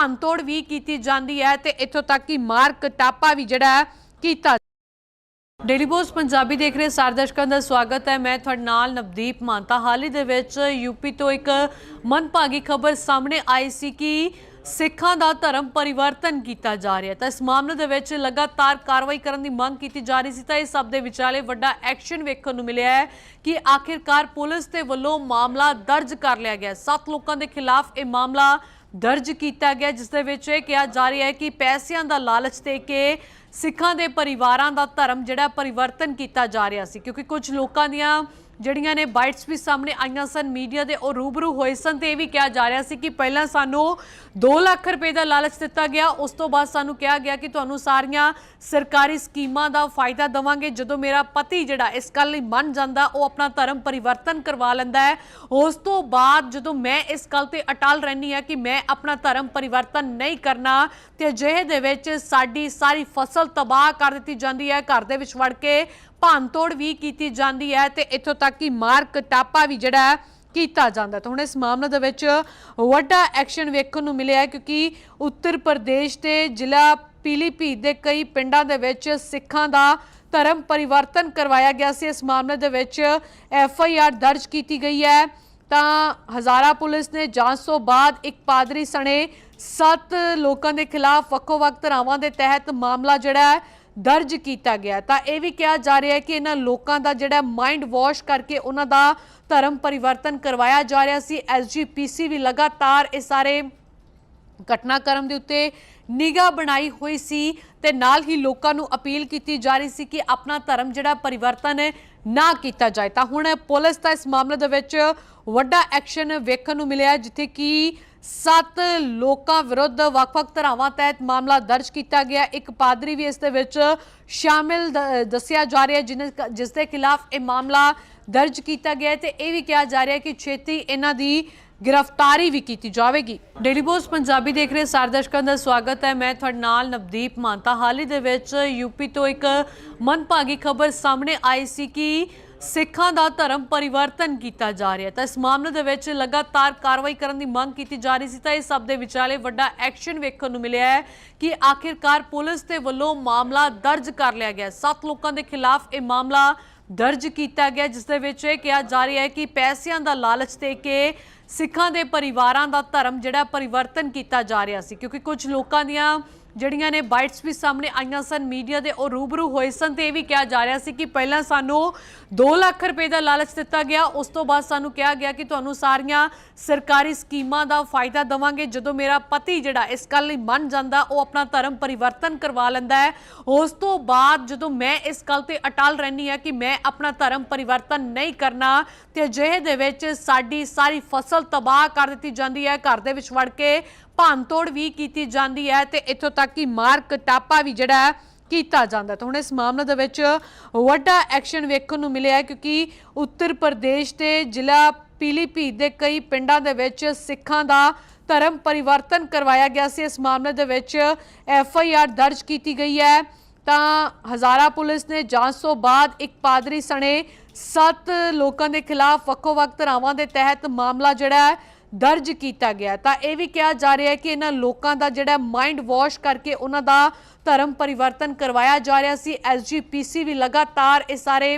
ਭੰਨਤੋੜ ਵੀ ਕੀਤੀ ਜਾਂਦੀ ਹੈ ਤੇ ਇੱਥੋਂ ਤੱਕ ਕਿ ਮਾਰ ਕਟਾਪਾ ਵੀ ਜਿਹੜਾ ਕੀਤਾ ਡੇਲੀ ਪੋਸਟ ਪੰਜਾਬੀ ਦੇਖ ਰਹੇ ਸਾਰੇ ਦਰਸ਼ਕਾਂ ਦਾ ਸਵਾਗਤ ਹੈ। ਮੈਂ ਤੁਹਾਡੇ ਨਾਲ ਨਵਦੀਪ ਮਾਨਤਾ। ਹਾਲ ਹੀ ਦੇ ਵਿੱਚ ਯੂਪੀ ਤੋਂ ਇੱਕ ਮੰਦਭਾਗੀ ਖਬਰ ਸਾਹਮਣੇ ਆਈ ਸੀ ਕਿ ਸਿੱਖਾਂ ਦਾ ਧਰਮ ਪਰਿਵਰਤਨ ਕੀਤਾ ਜਾ ਰਿਹਾ ਤਾਂ ਇਸ ਮਾਮਲੇ ਦੇ ਵਿੱਚ ਲਗਾਤਾਰ ਕਾਰਵਾਈ ਕਰਨ ਦੀ ਮੰਗ ਕੀਤੀ ਜਾ ਰਹੀ ਸੀ ਤਾਂ ਇਸ ਸਭ ਦੇ ਵਿਚਾਲੇ ਵੱਡਾ ਐਕਸ਼ਨ ਵੇਖਣ ਨੂੰ ਮਿਲਿਆ ਹੈ ਕਿ ਆਖਿਰਕਾਰ ਪੁਲਿਸ ਦੇ ਵੱਲੋਂ ਮਾਮਲਾ ਦਰਜ ਕਰ ਲਿਆ ਗਿਆ ਸੱਤ ਲੋਕਾਂ ਦੇ ਖਿਲਾਫ ਇਹ ਮਾਮਲਾ ਦਰਜ ਕੀਤਾ ਗਿਆ, ਜਿਸ ਦੇ ਵਿੱਚ ਇਹ ਕਿਹਾ ਜਾ ਰਿਹਾ ਹੈ ਕਿ ਪੈਸਿਆਂ ਦਾ ਲਾਲਚ ਦੇ ਕੇ ਸਿੱਖਾਂ ਦੇ ਪਰਿਵਾਰਾਂ ਦਾ ਧਰਮ ਜਿਹੜਾ ਪਰਿਵਰਤਨ ਕੀਤਾ ਜਾ ਰਿਹਾ ਸੀ। ਕਿਉਂਕਿ ਕੁਝ ਲੋਕਾਂ ਦੀਆਂ ਜਿਹੜੀਆਂ ਨੇ ਬਾਈਟਸ ਵੀ ਸਾਹਮਣੇ ਆਈਆਂ ਸਨ, ਮੀਡੀਆ ਦੇ ਉਹ ਰੂਬਰੂ ਹੋਏ ਸਨ ਤੇ ਇਹ ਵੀ ਕਿਹਾ ਜਾ ਰਿਹਾ ਸੀ ਕਿ ਪਹਿਲਾਂ ਸਾਨੂੰ 2 ਲੱਖ ਰੁਪਏ ਦਾ ਲਾਲਚ ਦਿੱਤਾ ਗਿਆ, ਉਸ ਤੋਂ ਬਾਅਦ ਸਾਨੂੰ ਕਿਹਾ ਗਿਆ ਕਿ ਤੁਹਾਨੂੰ ਸਾਰੀਆਂ ਸਰਕਾਰੀ ਸਕੀਮਾਂ ਦਾ ਫਾਇਦਾ ਦਵਾਂਗੇ। ਜਦੋਂ ਮੇਰਾ ਪਤੀ ਜਿਹੜਾ ਇਸ ਗੱਲ ਲਈ ਮੰਨ ਜਾਂਦਾ, ਉਹ ਆਪਣਾ ਧਰਮ ਪਰਿਵਰਤਨ ਕਰਵਾ ਲੈਂਦਾ ਹੈ। ਉਸ ਤੋਂ ਬਾਅਦ ਜਦੋਂ ਮੈਂ ਇਸ ਗੱਲ ਤੇ ਅਟਲ ਰਹਿੰਦੀ ਹਾਂ ਕਿ ਮੈਂ ਆਪਣਾ ਧਰਮ ਪਰਿਵਰਤਨ ਨਹੀਂ ਕਰਨਾ, ਤੇ ਅਜਿਹੇ ਦੇ ਵਿੱਚ ਸਾਡੀ ਸਾਰੀ ਫਸਲ ਤਬਾਹ ਕਰ ਦਿੱਤੀ ਜਾਂਦੀ ਹੈ। ਘਰ ਦੇ ਵਿੱਚ ਵੜ ਕੇ ਭੰਨਤੋੜ ਵੀ ਕੀਤੀ ਜਾਂਦੀ ਹੈ ਤੇ ਇੱਥੋਂ ਤੱਕ ਕਿ ਮਾਰ ਕਟਾਪਾ ਵੀ ਜਿਹੜਾ ਕੀਤਾ ਜਾਂਦਾ ਤਾਂ ਹੁਣ ਇਸ ਮਾਮਲੇ ਦੇ ਵਿੱਚ ਵੱਡਾ ਐਕਸ਼ਨ ਵੇਖਣ ਨੂੰ ਮਿਲਿਆ ਕਿਉਂਕਿ ਉੱਤਰ ਪ੍ਰਦੇਸ਼ ਦੇ ਜ਼ਿਲ੍ਹਾ ਪੀਲੀਭੀਤ ਦੇ ਕਈ ਪਿੰਡਾਂ ਦੇ ਵਿੱਚ ਸਿੱਖਾਂ ਦਾ ਧਰਮ ਪਰਿਵਰਤਨ ਕਰਵਾਇਆ ਗਿਆ ਸੀ। ਇਸ ਮਾਮਲੇ ਦੇ ਵਿੱਚ ਐਫ ਆਈ ਆਰ ਦਰਜ ਕੀਤੀ ਗਈ ਹੈ। ਤਾਂ ਹਜ਼ਾਰਾ ਪੁਲਿਸ ਨੇ ਜਾਂਚ ਤੋਂ ਬਾਅਦ ਇੱਕ ਪਾਦਰੀ ਸਣੇ ਸੱਤ ਲੋਕਾਂ ਦੇ ਖਿਲਾਫ ਵੱਖੋ-ਵੱਖ ਧਰਾਵਾਂ ਦੇ ਤਹਿਤ ਮਾਮਲਾ ਜਿਹੜਾ ਹੈ ਦਰਜ ਕੀਤਾ ਗਿਆ ਤਾਂ ਇਹ ਵੀ ਕਿਹਾ ਜਾ ਰਿਹਾ ਹੈ ਕਿ ਇਹਨਾਂ ਲੋਕਾਂ ਦਾ ਜਿਹੜਾ ਮਾਈਂਡ ਵਾਸ਼ ਕਰਕੇ ਉਹਨਾਂ ਦਾ ਧਰਮ ਪਰਿਵਰਤਨ ਕਰਵਾਇਆ ਜਾ ਰਿਹਾ ਸੀ। ਐਸਜੀਪੀਸੀ ਵੀ ਲਗਾਤਾਰ ਇਹ ਸਾਰੇ ਘਟਨਾਕ੍ਰਮ ਦੇ ਉੱਤੇ ਨਿਗਾਹ ਬਣਾਈ ਹੋਈ ਸੀ ਤੇ ਨਾਲ ਹੀ ਲੋਕਾਂ ਨੂੰ ਅਪੀਲ ਕੀਤੀ ਜਾ ਰਹੀ ਸੀ ਕਿ ਆਪਣਾ ਧਰਮ ਜਿਹੜਾ ਪਰਿਵਰਤਨ ਨਾ ਕੀਤਾ ਜਾਏ। ਤਾਂ ਹੁਣ ਪੁਲਿਸ ਤਾਂ ਇਸ ਮਾਮਲੇ ਦੇ ਵਿੱਚ ਵੱਡਾ ਐਕਸ਼ਨ ਵੇਖਣ ਨੂੰ ਮਿਲਿਆ, ਜਿੱਥੇ ਕਿ ਸੱਤ ਲੋਕਾਂ ਵਿਰੁੱਧ ਵੱਖ-ਵੱਖ ਧਾਰਾਵਾਂ ਤਹਿਤ ਮਾਮਲਾ ਦਰਜ ਕੀਤਾ ਗਿਆ। ਇੱਕ ਪਾਦਰੀ ਵੀ ਇਸ ਦੇ ਵਿੱਚ ਸ਼ਾਮਿਲ ਦ- ਦੱਸਿਆ ਜਾ ਰਿਹਾ ਹੈ ਜਿਸ ਦੇ ਖਿਲਾਫ ਇਹ ਮਾਮਲਾ ਦਰਜ ਕੀਤਾ ਗਿਆ ਹੈ ਤੇ ਇਹ ਵੀ ਕਿਹਾ ਜਾ ਰਿਹਾ ਕਿ ਛੇਤੀ ਇਹਨਾਂ ਦੀ ਗ੍ਰਿਫਤਾਰੀ ਵੀ ਕੀਤੀ ਜਾਵੇਗੀ। ਡੇਲੀ ਪੋਸਟ ਪੰਜਾਬੀ ਦੇਖ ਰਹੇ ਸਾਰੇ ਦਰਸ਼ਕਾਂ ਦਾ ਸਵਾਗਤ ਹੈ। ਮੈਂ ਤੁਹਾਡੇ ਨਾਲ ਨਵਦੀਪ ਮਾਨਤਾ। ਹਾਲ ਹੀ ਦੇ ਵਿੱਚ ਯੂਪੀ ਤੋਂ ਇੱਕ ਮੰਦਭਾਗੀ ਖਬਰ ਸਾਹਮਣੇ ਆਈ ਸੀ ਕਿ ਸਿੱਖਾਂ ਦਾ ਧਰਮ ਪਰਿਵਰਤਨ ਕੀਤਾ ਜਾ ਰਿਹਾ ਤਾਂ ਇਸ ਮਾਮਲੇ ਦੇ ਵਿੱਚ ਲਗਾਤਾਰ ਕਾਰਵਾਈ ਕਰਨ ਦੀ ਮੰਗ ਕੀਤੀ ਜਾ ਰਹੀ ਸੀ ਤਾਂ ਇਸ ਸਭ ਦੇ ਵਿਚਾਲੇ ਵੱਡਾ ਐਕਸ਼ਨ ਵੇਖਣ ਨੂੰ ਮਿਲਿਆ ਹੈ ਕਿ ਆਖਿਰਕਾਰ ਪੁਲਿਸ ਦੇ ਵੱਲੋਂ ਮਾਮਲਾ ਦਰਜ ਕਰ ਲਿਆ ਗਿਆ ਸੱਤ ਲੋਕਾਂ ਦੇ ਖਿਲਾਫ ਇਹ ਮਾਮਲਾ ਦਰਜ ਕੀਤਾ ਗਿਆ ਜਿਸ ਦੇ ਵਿੱਚ ਇਹ ਕਿਹਾ ਜਾ ਰਿਹਾ ਹੈ ਕਿ ਪੈਸਿਆਂ ਦਾ ਲਾਲਚ ਦੇ ਕੇ ਸਿੱਖਾਂ ਦੇ ਪਰਿਵਾਰਾਂ ਦਾ ਧਰਮ ਜਿਹੜਾ ਪਰਿਵਰਤਨ ਕੀਤਾ ਜਾ ਰਿਹਾ ਸੀ। ਕਿਉਂਕਿ ਕੁਝ ਲੋਕਾਂ ਦੀਆਂ ਜਿਹੜੀਆਂ ਨੇ ਬਾਈਟਸ ਵੀ ਸਾਹਮਣੇ ਆਈਆਂ ਸਨ, ਮੀਡੀਆ ਦੇ ਉਹ ਰੂਬਰੂ ਹੋਏ ਸਨ ਤੇ ਇਹ ਵੀ ਕਿਹਾ ਜਾ ਰਿਹਾ ਸੀ ਕਿ ਪਹਿਲਾਂ ਸਾਨੂੰ 2 ਲੱਖ ਰੁਪਏ ਦਾ ਲਾਲਚ ਦਿੱਤਾ ਗਿਆ, ਉਸ ਤੋਂ ਬਾਅਦ ਸਾਨੂੰ ਕਿਹਾ ਗਿਆ ਕਿ ਤੁਹਾਨੂੰ ਸਾਰੀਆਂ ਸਰਕਾਰੀ ਸਕੀਮਾਂ ਦਾ ਫਾਇਦਾ ਦਵਾਂਗੇ। ਜਦੋਂ ਮੇਰਾ ਪਤੀ ਜਿਹੜਾ ਇਸ ਗੱਲ ਲਈ ਮੰਨ ਜਾਂਦਾ, ਉਹ ਆਪਣਾ ਧਰਮ ਪਰਿਵਰਤਨ ਕਰਵਾ ਲੈਂਦਾ ਹੈ। ਉਸ ਤੋਂ ਬਾਅਦ ਜਦੋਂ ਮੈਂ ਇਸ ਗੱਲ ਤੇ ਅਟਲ ਰਹਿੰਦੀ ਹਾਂ ਕਿ ਮੈਂ ਆਪਣਾ ਧਰਮ ਪਰਿਵਰਤਨ ਨਹੀਂ ਕਰਨਾ, ਤੇ ਅਜਿਹੇ ਦੇ ਵਿੱਚ ਸਾਡੀ ਸਾਰੀ ਫਸਲ ਤਬਾਹ ਕਰ ਦਿੱਤੀ ਜਾਂਦੀ ਹੈ। ਘਰ ਦੇ ਵਿੱਚ ਵੜ ਕੇ ਭੰਨਤੋੜ ਵੀ ਕੀਤੀ ਜਾਂਦੀ ਹੈ ਤੇ ਇੱਥੋਂ ਤੱਕ ਕਿ ਮਾਰ ਕਟਾਪਾ ਵੀ ਜਿਹੜਾ ਹੈ ਕੀਤਾ ਜਾਂਦਾ ਤਾਂ ਹੁਣ ਇਸ ਮਾਮਲੇ ਦੇ ਵਿੱਚ ਵੱਡਾ ਐਕਸ਼ਨ ਵੇਖਣ ਨੂੰ ਮਿਲਿਆ ਕਿਉਂਕਿ ਉੱਤਰ ਪ੍ਰਦੇਸ਼ ਦੇ ਜ਼ਿਲ੍ਹਾ ਪੀਲੀਭੀਤ ਦੇ ਕਈ ਪਿੰਡਾਂ ਦੇ ਵਿੱਚ ਸਿੱਖਾਂ ਦਾ ਧਰਮ ਪਰਿਵਰਤਨ ਕਰਵਾਇਆ ਗਿਆ ਸੀ। ਇਸ ਮਾਮਲੇ ਦੇ ਵਿੱਚ ਐਫ ਆਈ ਆਰ ਦਰਜ ਕੀਤੀ ਗਈ ਹੈ। ਤਾਂ ਹਜ਼ਾਰਾ ਪੁਲਿਸ ਨੇ ਜਾਂਚ ਤੋਂ ਬਾਅਦ ਇੱਕ ਪਾਦਰੀ ਸਣੇ ਸੱਤ ਲੋਕਾਂ ਦੇ ਖਿਲਾਫ ਵੱਖੋ-ਵੱਖ ਧਾਰਾਵਾਂ ਦੇ ਤਹਿਤ ਮਾਮਲਾ ਜਿਹੜਾ ਹੈ ਦਰਜ ਕੀਤਾ ਗਿਆ ਤਾਂ ਇਹ ਵੀ ਕਿਹਾ ਜਾ ਰਿਹਾ ਹੈ ਕਿ ਇਹਨਾਂ ਲੋਕਾਂ ਦਾ ਜਿਹੜਾ ਮਾਈਂਡ ਵਾਸ਼ ਕਰਕੇ ਉਹਨਾਂ ਦਾ ਧਰਮ ਪਰਿਵਰਤਨ ਕਰਵਾਇਆ ਜਾ ਰਿਹਾ ਸੀ। ਐਸਜੀਪੀਸੀ ਵੀ ਲਗਾਤਾਰ ਇਹ ਸਾਰੇ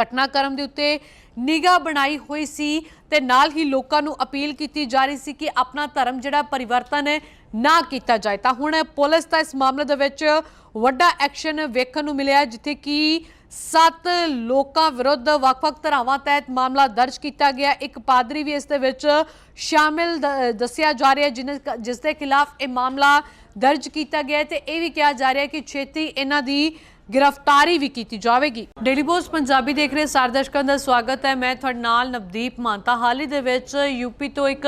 ਘਟਨਾਕ੍ਰਮ ਦੇ ਉੱਤੇ ਨਿਗਾਹ ਬਣਾਈ ਹੋਈ ਸੀ ਤੇ ਨਾਲ ਹੀ ਲੋਕਾਂ ਨੂੰ ਅਪੀਲ ਕੀਤੀ ਜਾ ਰਹੀ ਸੀ ਕਿ ਆਪਣਾ ਧਰਮ ਜਿਹੜਾ ਪਰਿਵਰਤਨ ਨਾ ਕੀਤਾ ਜਾਏ। ਤਾਂ ਹੁਣ ਪੁਲਿਸ ਦਾ ਇਸ ਮਾਮਲੇ ਦੇ ਵਿੱਚ ਵੱਡਾ ਐਕਸ਼ਨ ਵੇਖਣ ਨੂੰ ਮਿਲਿਆ ਜਿੱਥੇ ਕਿ ਸੱਤ ਲੋਕਾਂ ਵਿਰੁੱਧ ਵੱਖ-ਵੱਖ ਧਾਰਾਵਾਂ ਤਹਿਤ ਮਾਮਲਾ ਦਰਜ ਕੀਤਾ ਗਿਆ। ਇੱਕ ਪਾਦਰੀ ਵੀ ਇਸ ਦੇ ਵਿੱਚ ਸ਼ਾਮਿਲ ਦ- ਦੱਸਿਆ ਜਾ ਰਿਹਾ ਹੈ ਜਿਸ ਦੇ ਖਿਲਾਫ ਇਹ ਮਾਮਲਾ ਦਰਜ ਕੀਤਾ ਗਿਆ ਹੈ ਤੇ ਇਹ ਵੀ ਕਿਹਾ ਜਾ ਰਿਹਾ ਹੈ ਕਿ ਛੇਤੀ ਇਹਨਾਂ ਦੀ ਗ੍ਰਿਫਤਾਰੀ ਵੀ ਕੀਤੀ ਜਾਵੇਗੀ। ਡੇਲੀ ਪੋਸਟ ਪੰਜਾਬੀ ਦੇਖ ਰਹੇ ਸਾਰੇ ਦਰਸ਼ਕਾਂ ਦਾ ਸਵਾਗਤ ਹੈ। ਮੈਂ ਤੁਹਾਡੇ ਨਾਲ ਨਵਦੀਪ ਮਾਨਤਾ। ਹਾਲ ਹੀ ਦੇ ਵਿੱਚ ਯੂਪੀ ਤੋਂ ਇੱਕ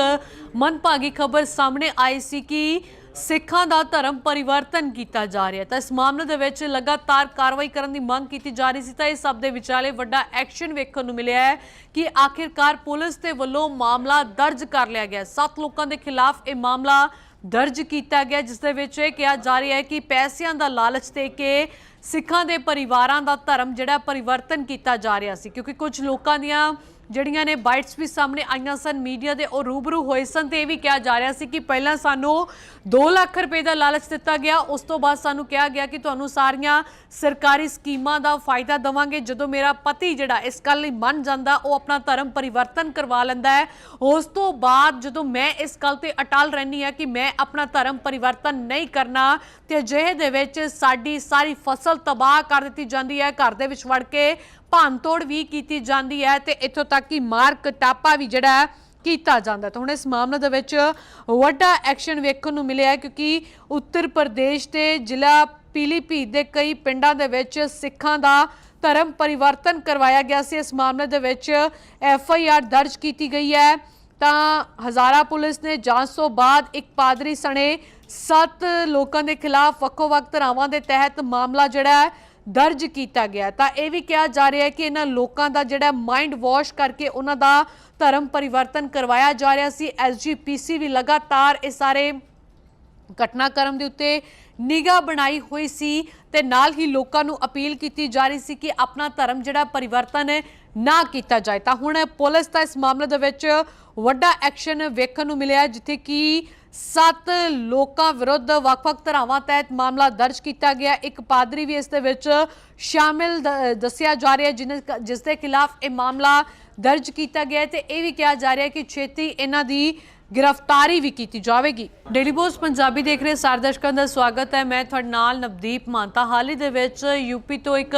ਮੰਦਭਾਗੀ ਖਬਰ ਸਾਹਮਣੇ ਆਈ ਸੀ ਕਿ ਸਿੱਖਾਂ ਦਾ ਧਰਮ ਪਰਿਵਰਤਨ ਕੀਤਾ ਜਾ ਰਿਹਾ ਤਾਂ ਇਸ ਮਾਮਲੇ ਦੇ ਵਿੱਚ ਲਗਾਤਾਰ ਕਾਰਵਾਈ ਕਰਨ ਦੀ ਮੰਗ ਕੀਤੀ ਜਾ ਰਹੀ ਸੀ ਤਾਂ ਇਸ ਸਭ ਦੇ ਵਿਚਾਲੇ ਵੱਡਾ ਐਕਸ਼ਨ ਵੇਖਣ ਨੂੰ ਮਿਲਿਆ ਹੈ ਕਿ ਆਖਿਰਕਾਰ ਪੁਲਿਸ ਦੇ ਵੱਲੋਂ ਮਾਮਲਾ ਦਰਜ ਕਰ ਲਿਆ ਗਿਆ ਸੱਤ ਲੋਕਾਂ ਦੇ ਖਿਲਾਫ ਇਹ ਮਾਮਲਾ ਦਰਜ ਕੀਤਾ ਗਿਆ ਜਿਸ ਦੇ ਵਿੱਚ ਇਹ ਕਿਹਾ ਜਾ ਰਿਹਾ ਹੈ ਕਿ ਪੈਸਿਆਂ ਦਾ ਲਾਲਚ ਦੇ ਕੇ ਸਿੱਖਾਂ ਦੇ ਪਰਿਵਾਰਾਂ ਦਾ ਧਰਮ ਜਿਹੜਾ ਪਰਿਵਰਤਨ ਕੀਤਾ ਜਾ ਰਿਹਾ ਸੀ। ਕਿਉਂਕਿ ਕੁਝ ਲੋਕਾਂ ਦੀਆਂ ਜਿਹੜੀਆਂ ਨੇ ਬਾਈਟਸ ਵੀ ਸਾਹਮਣੇ ਆਈਆਂ ਸਨ, ਮੀਡੀਆ ਦੇ ਉਹ ਰੂਬਰੂ ਹੋਏ ਸਨ ਤੇ ਇਹ ਵੀ ਕਿਹਾ ਜਾ ਰਿਹਾ ਸੀ ਕਿ ਪਹਿਲਾਂ ਸਾਨੂੰ 2 ਲੱਖ ਰੁਪਏ ਦਾ ਲਾਲਚ ਦਿੱਤਾ ਗਿਆ, ਉਸ ਤੋਂ ਬਾਅਦ ਸਾਨੂੰ ਕਿਹਾ ਗਿਆ ਕਿ ਤੁਹਾਨੂੰ ਸਾਰੀਆਂ ਸਰਕਾਰੀ ਸਕੀਮਾਂ ਦਾ ਫਾਇਦਾ ਦਵਾਂਗੇ। ਜਦੋਂ ਮੇਰਾ ਪਤੀ ਜਿਹੜਾ ਇਸ ਗੱਲ ਲਈ ਮੰਨ ਜਾਂਦਾ, ਉਹ ਆਪਣਾ ਧਰਮ ਪਰਿਵਰਤਨ ਕਰਵਾ ਲੈਂਦਾ ਹੈ। ਉਸ ਤੋਂ ਬਾਅਦ ਜਦੋਂ ਮੈਂ ਇਸ ਗੱਲ ਤੇ ਅਟਲ ਰਹਿਣੀ ਹੈ ਕਿ ਮੈਂ ਆਪਣਾ ਧਰਮ ਪਰਿਵਰਤਨ ਨਹੀਂ ਕਰਨਾ, ਤੇ ਅਜਿਹੇ ਦੇ ਵਿੱਚ ਸਾਡੀ ਸਾਰੀ ਫਸਲ ਤਬਾਹ ਕਰ ਦਿੱਤੀ ਜਾਂਦੀ ਹੈ। ਘਰ ਦੇ ਵਿੱਚ ਵੜ ਕੇ ਭੰਨਤੋੜ ਵੀ ਕੀਤੀ ਜਾਂਦੀ ਹੈ ਤੇ ਇੱਥੋਂ ਤੱਕ ਕਿ ਮਾਰ ਕਟਾਪਾ ਵੀ ਜਿਹੜਾ ਹੈ ਕੀਤਾ ਜਾਂਦਾ ਤਾਂ ਹੁਣ ਇਸ ਮਾਮਲੇ ਦੇ ਵਿੱਚ ਵੱਡਾ ਐਕਸ਼ਨ ਵੇਖਣ ਨੂੰ ਮਿਲਿਆ ਕਿਉਂਕਿ ਉੱਤਰ ਪ੍ਰਦੇਸ਼ ਦੇ ਜ਼ਿਲ੍ਹਾ ਪੀਲੀਭੀਤ ਦੇ ਕਈ ਪਿੰਡਾਂ ਦੇ ਵਿੱਚ ਸਿੱਖਾਂ ਦਾ ਧਰਮ ਪਰਿਵਰਤਨ ਕਰਵਾਇਆ ਗਿਆ ਸੀ। ਇਸ ਮਾਮਲੇ ਦੇ ਵਿੱਚ ਐਫ ਆਈ ਆਰ ਦਰਜ ਕੀਤੀ ਗਈ ਹੈ। ਤਾਂ ਹਜ਼ਾਰਾ ਪੁਲਿਸ ਨੇ ਜਾਂਚ ਤੋਂ ਬਾਅਦ ਇੱਕ ਪਾਦਰੀ ਸਣੇ ਸੱਤ ਲੋਕਾਂ ਦੇ ਖਿਲਾਫ ਵੱਖੋ-ਵੱਖ ਧਰਾਵਾਂ ਦੇ ਤਹਿਤ ਮਾਮਲਾ ਜਿਹੜਾ ਹੈ ਦਰਜ ਕੀਤਾ ਗਿਆ ਤਾਂ ਇਹ ਵੀ ਕਿਹਾ ਜਾ ਰਿਹਾ ਹੈ ਕਿ ਇਹਨਾਂ ਲੋਕਾਂ ਦਾ ਜਿਹੜਾ ਮਾਈਂਡ ਵਾਸ਼ ਕਰਕੇ ਉਹਨਾਂ ਦਾ ਧਰਮ ਪਰਿਵਰਤਨ ਕਰਵਾਇਆ ਜਾ ਰਿਹਾ ਸੀ। ਐਸਜੀਪੀਸੀ ਵੀ ਲਗਾਤਾਰ ਇਹ ਸਾਰੇ ਘਟਨਾਕ੍ਰਮ ਦੇ ਉੱਤੇ ਨਿਗਾਹ ਬਣਾਈ ਹੋਈ ਸੀ ਤੇ ਨਾਲ ਹੀ ਲੋਕਾਂ ਨੂੰ ਅਪੀਲ ਕੀਤੀ ਜਾ ਰਹੀ ਸੀ ਕਿ ਆਪਣਾ ਧਰਮ ਜਿਹੜਾ ਪਰਿਵਰਤਨ ਹੈ ਨਾ ਕੀਤਾ ਜਾਏ। ਤਾਂ ਹੁਣ ਪੁਲਿਸ ਦਾ ਇਸ ਮਾਮਲੇ ਦੇ ਵਿੱਚ ਵੱਡਾ ਐਕਸ਼ਨ ਵੇਖਣ ਨੂੰ ਮਿਲਿਆ ਜਿੱਥੇ ਕਿ ਸੱਤ ਲੋਕਾਂ ਵਿਰੁੱਧ ਵੱਖ-ਵੱਖ ਧਰਾਵਾਂ ਤਹਿਤ ਮਾਮਲਾ ਦਰਜ ਕੀਤਾ ਗਿਆ ਇੱਕ ਪਾਦਰੀ ਵੀ ਇਸ ਦੇ ਵਿੱਚ ਸ਼ਾਮਿਲ ਦ- ਦੱਸਿਆ ਜਾ ਰਿਹਾ ਹੈ ਜਿਸ ਦੇ ਖਿਲਾਫ ਇਹ ਮਾਮਲਾ ਦਰਜ ਕੀਤਾ ਗਿਆ ਹੈ। ਤੇ ਇਹ ਵੀ ਕਿਹਾ ਜਾ ਰਿਹਾ ਕਿ ਛੇਤੀ ਇਹਨਾਂ ਦੀ ਗ੍ਰਿਫਤਾਰੀ ਵੀ ਕੀਤੀ ਜਾਵੇਗੀ। ਡੇਲੀ ਪੋਸਟ ਪੰਜਾਬੀ ਦੇਖ ਰਹੇ ਸਾਰੇ ਦਰਸ਼ਕਾਂ ਦਾ ਸਵਾਗਤ ਹੈ। ਮੈਂ ਤੁਹਾਡੇ ਨਾਲ ਨਵਦੀਪ ਮਾਨਤਾ। ਹਾਲ ਹੀ ਦੇ ਵਿੱਚ ਯੂਪੀ ਤੋਂ ਇੱਕ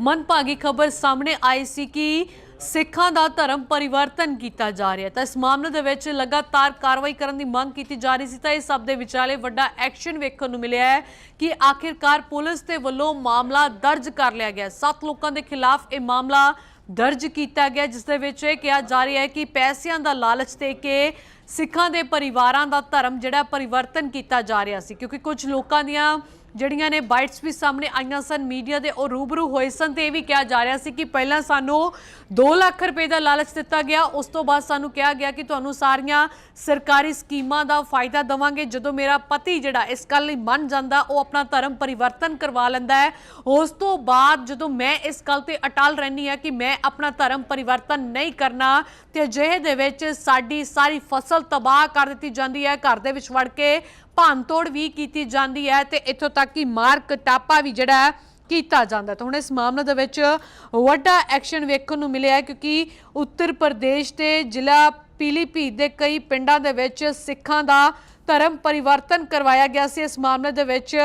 ਮਨਭਾਗੀ ਖਬਰ ਸਾਹਮਣੇ ਆਈ ਸੀ ਕਿ ਸਿੱਖਾਂ ਦਾ ਧਰਮ ਪਰਿਵਰਤਨ ਕੀਤਾ ਜਾ ਰਿਹਾ ਤਾਂ ਇਸ ਮਾਮਲੇ ਦੇ ਵਿੱਚ ਲਗਾਤਾਰ ਕਾਰਵਾਈ ਕਰਨ ਦੀ ਮੰਗ ਕੀਤੀ ਜਾ ਰਹੀ ਸੀ। ਤਾਂ ਇਸ ਸਭ ਦੇ ਵਿਚਾਲੇ ਵੱਡਾ ਐਕਸ਼ਨ ਵੇਖਣ ਨੂੰ ਮਿਲਿਆ ਹੈ ਕਿ ਆਖਿਰਕਾਰ ਪੁਲਿਸ ਦੇ ਵੱਲੋਂ ਮਾਮਲਾ ਦਰਜ ਕਰ ਲਿਆ ਗਿਆ ਸੱਤ ਲੋਕਾਂ ਦੇ ਖਿਲਾਫ ਇਹ ਮਾਮਲਾ ਦਰਜ ਕੀਤਾ ਗਿਆ, ਜਿਸ ਦੇ ਵਿੱਚ ਇਹ ਕਿਹਾ ਜਾ ਰਿਹਾ ਹੈ ਕਿ ਪੈਸਿਆਂ ਦਾ ਲਾਲਚ ਦੇ ਕੇ ਸਿੱਖਾਂ ਦੇ ਪਰਿਵਾਰਾਂ ਦਾ ਧਰਮ ਜਿਹੜਾ ਪਰਿਵਰਤਨ ਕੀਤਾ ਜਾ ਰਿਹਾ ਸੀ। ਕਿਉਂਕਿ ਕੁਝ ਲੋਕਾਂ ਦੀਆਂ ਜਿਹੜੀਆਂ ਨੇ ਬਾਈਟਸ ਵੀ ਸਾਹਮਣੇ ਆਈਆਂ ਸਨ, ਮੀਡੀਆ ਦੇ ਉਹ ਰੂਬਰੂ ਹੋਏ ਸਨ ਤੇ ਇਹ ਵੀ ਕਿਹਾ ਜਾ ਰਿਹਾ ਸੀ ਕਿ ਪਹਿਲਾਂ ਸਾਨੂੰ 2 ਲੱਖ ਰੁਪਏ ਦਾ ਲਾਲਚ ਦਿੱਤਾ ਗਿਆ, ਉਸ ਤੋਂ ਬਾਅਦ ਸਾਨੂੰ ਕਿਹਾ ਗਿਆ ਕਿ ਤੁਹਾਨੂੰ ਸਾਰੀਆਂ ਸਰਕਾਰੀ ਸਕੀਮਾਂ ਦਾ ਫਾਇਦਾ ਦਵਾਂਗੇ। ਜਦੋਂ ਮੇਰਾ ਪਤੀ ਜਿਹੜਾ ਇਸ ਗੱਲ ਲਈ ਮੰਨ ਜਾਂਦਾ, ਉਹ ਆਪਣਾ ਧਰਮ ਪਰਿਵਰਤਨ ਕਰਵਾ ਲੈਂਦਾ ਹੈ। ਉਸ ਤੋਂ ਬਾਅਦ ਜਦੋਂ ਮੈਂ ਇਸ ਗੱਲ ਤੇ ਅਟਲ ਰਹਿਣੀ ਹੈ ਕਿ ਮੈਂ ਆਪਣਾ ਧਰਮ ਪਰਿਵਰਤਨ ਨਹੀਂ ਕਰਨਾ, ਤੇ ਅਜਿਹੇ ਦੇ ਵਿੱਚ ਸਾਡੀ ਸਾਰੀ ਫਸਲ ਤਬਾਹ ਕਰ ਦਿੱਤੀ ਜਾਂਦੀ ਹੈ। ਘਰ ਦੇ ਵਿੱਚ ਵੜ ਕੇ ਭੰਨਤੋੜ ਵੀ ਕੀਤੀ ਜਾਂਦੀ ਹੈ ਤੇ ਇੱਥੋਂ ਤੱਕ ਕਿ ਮਾਰ ਕਟਾਪਾ ਵੀ ਜਿਹੜਾ ਹੈ ਕੀਤਾ ਜਾਂਦਾ ਤਾਂ ਹੁਣ ਇਸ ਮਾਮਲੇ ਦੇ ਵਿੱਚ ਵੱਡਾ ਐਕਸ਼ਨ ਵੇਖਣ ਨੂੰ ਮਿਲਿਆ ਕਿਉਂਕਿ ਉੱਤਰ ਪ੍ਰਦੇਸ਼ ਦੇ ਜ਼ਿਲ੍ਹਾ ਪੀਲੀਭੀਤ ਦੇ ਕਈ ਪਿੰਡਾਂ ਦੇ ਵਿੱਚ ਸਿੱਖਾਂ ਦਾ ਧਰਮ ਪਰਿਵਰਤਨ ਕਰਵਾਇਆ ਗਿਆ ਸੀ। ਇਸ ਮਾਮਲੇ ਦੇ ਵਿੱਚ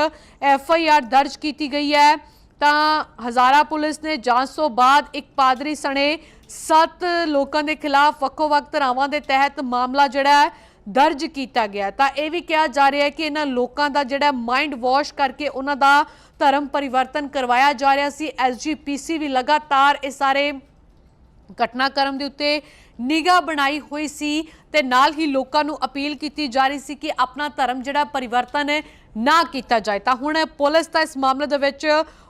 ਐਫ ਆਈ ਆਰ ਦਰਜ ਕੀਤੀ ਗਈ ਹੈ। ਤਾਂ ਹਜ਼ਾਰਾ ਪੁਲਿਸ ਨੇ ਜਾਂਚ ਤੋਂ ਬਾਅਦ ਇੱਕ ਪਾਦਰੀ ਸਣੇ ਸੱਤ ਲੋਕਾਂ ਦੇ ਖਿਲਾਫ ਵੱਖੋ-ਵੱਖ ਧਰਾਵਾਂ ਦੇ ਤਹਿਤ ਮਾਮਲਾ ਜਿਹੜਾ ਹੈ ਦਰਜ ਕੀਤਾ ਗਿਆ ਤਾਂ ਇਹ ਵੀ ਕਿਹਾ ਜਾ ਰਿਹਾ ਹੈ ਕਿ ਇਹਨਾਂ ਲੋਕਾਂ ਦਾ ਜਿਹੜਾ ਮਾਈਂਡ ਵਾਸ਼ ਕਰਕੇ ਉਹਨਾਂ ਦਾ ਧਰਮ ਪਰਿਵਰਤਨ ਕਰਵਾਇਆ ਜਾ ਰਿਹਾ ਸੀ। ਐਸਜੀਪੀਸੀ ਵੀ ਲਗਾਤਾਰ ਇਹ ਸਾਰੇ ਘਟਨਾਕ੍ਰਮ ਦੇ ਉੱਤੇ ਨਿਗਾਹ ਬਣਾਈ ਹੋਈ ਸੀ ਤੇ ਨਾਲ ਹੀ ਲੋਕਾਂ ਨੂੰ ਅਪੀਲ ਕੀਤੀ ਜਾ ਰਹੀ ਸੀ ਕਿ ਆਪਣਾ ਧਰਮ ਜਿਹੜਾ ਪਰਿਵਰਤਨ ਹੈ ਨਾ ਕੀਤਾ ਜਾਏ। ਤਾਂ ਹੁਣ ਪੁਲਿਸ ਦਾ ਇਸ ਮਾਮਲੇ ਦੇ ਵਿੱਚ